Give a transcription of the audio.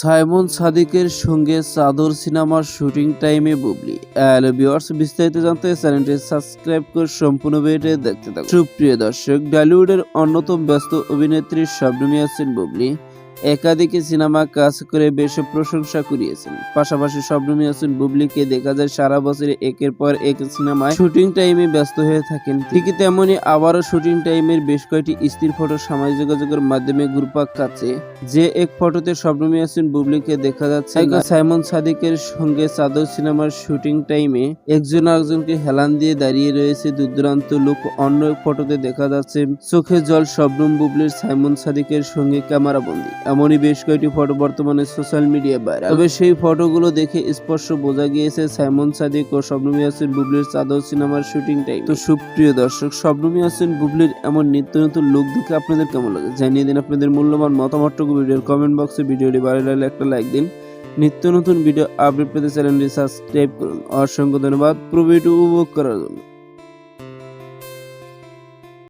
Simon সাদিকের সঙ্গে চাদর সিনেমার শুটিং টাইমে বুবলি। হ্যালো বিস্তারিত জানতে চ্যানেলটি সাবস্ক্রাইব করে সম্পূর্ণ ভিডিও দেখতে থাকুন। সুপ্রিয় দর্শক ডলিউডের অন্যতম ব্যস্ত অভিনেত্রী শবনমী আছেন বুবলি একাধিক সিনেমা কাজ করে বেশ প্রশংসা কুড়িয়েছেন। পাশাপাশি শবনমী হাসান বুবলিকে, দেখা যায় সারা বছর একের পর এক সিনেমায় শুটিং টাইমে ব্যস্ত হয়ে থাকেন ঠিক তেমনি আবারও শুটিং টাইমের বেশ কয়েকটি স্থির ফটো সামাজিক যোগাযোগের মাধ্যমে ঘুরপাক খাচ্ছে। যে এক ফটোতে শবনমী হাসান বুবলিকে দেখা যাচ্ছে সাইমন সাদিকের সঙ্গে চাদর সিনেমার শুটিং টাইমে একজন আরেকজনকে হেলান দিয়ে দাঁড়িয়ে রয়েছে দূর দূরান্ত লোক। অন্য এক ফটোতে দেখা যাচ্ছে চোখে জল শবনম বুবলির সাইমন সাদিকের সঙ্গে ক্যামেরা বন্দী এমনই বেশ কয়েকটি ফটো বর্তমানে সোশ্যাল মিডিয়ায় ভাইরাল। তবে সেই ফটোগুলো দেখে স্পষ্ট বোঝা গিয়েছে সাইমন সাদিক ও শবনমী হাসান বুবলির চাদর সিনেমার শুটিং টাইম। তো সুপ্রিয় দর্শক, শবনমী হাসান বুবলির এমন নিত্য নতুন লোক দেখে আপনাদের কেমন লাগে? জানিয়ে দিন আপনাদের মূল্যবান মতামতটুকু ভিডিওর কমেন্ট বক্সে ভিডিওটি ভালো লাগলে একটা লাইক দিন। নিত্য নতুন ভিডিও আপডেট পেতে চ্যানেলটি সাবস্ক্রাইব করুন। অসংখ্য ধন্যবাদ। পুরো ভিডিও উপভোগ করার জন্য।